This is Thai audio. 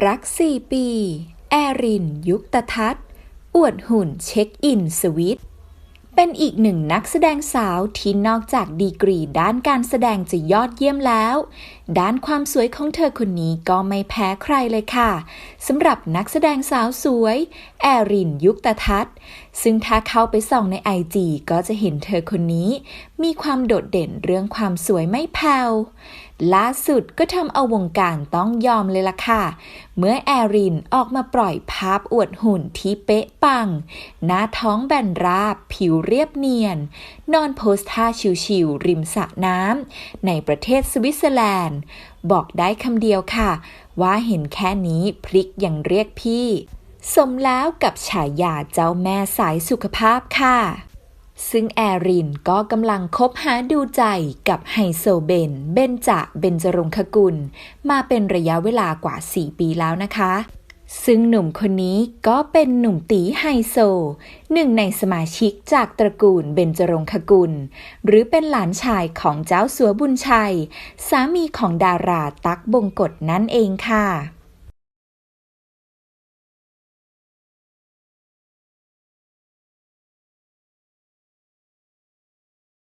รักสี่ปี แอริน ยุคตทัศน์อวดหุ่นเช็คอินสวิต เป็นอีกหนึ่งนักแสดงสาวที่นอกจากดีกรีด้านการแสดงจะยอดเยี่ยมแล้ว ด้านความสวยของเธอคนนี้ก็ไม่แพ้ใครเลยค่ะสำหรับนักแสดงสาวสวย แอรินยุคตทัศน์ซึ่งถ้าเข้าไปส่องในไอจีก็จะเห็นเธอคนนี้ มีความโดดเด่นเรื่องความสวยไม่แผ่วล่าสุดก็ทำเอาวงการต้องยอมเลยล่ะค่ะ เมื่อแอรินออกมาปล่อยภาพอวดหุ่นที่เป๊ะปัง หน้าท้องแบนราบ ผิวเรียบเนียน นอนโพสท่าชิวๆริมสระน้ำในประเทศสวิตเซอร์แลนด์บอกได้คำเดียวค่ะ ว่าเห็นแค่นี้พริกยังเรียกพี่ สมแล้วกับฉายาเจ้าแม่สายสุขภาพค่ะ ซึ่งแอรินก็กำลังคบหาดูใจกับไฮโซเบน เบนจะเบนจรงคกุล มาเป็นระยะเวลากว่า 4 ปีแล้วนะคะ ซึ่งหนุ่มคนนี้ก็เป็นหนุ่มตีไฮโซ หนึ่งในสมาชิกจากตระกูลเบญจรงคกุล หรือเป็นหลานชายของเจ้าสัวบุญชัย สามีของดาราตักบงกฎนั่นเองค่ะ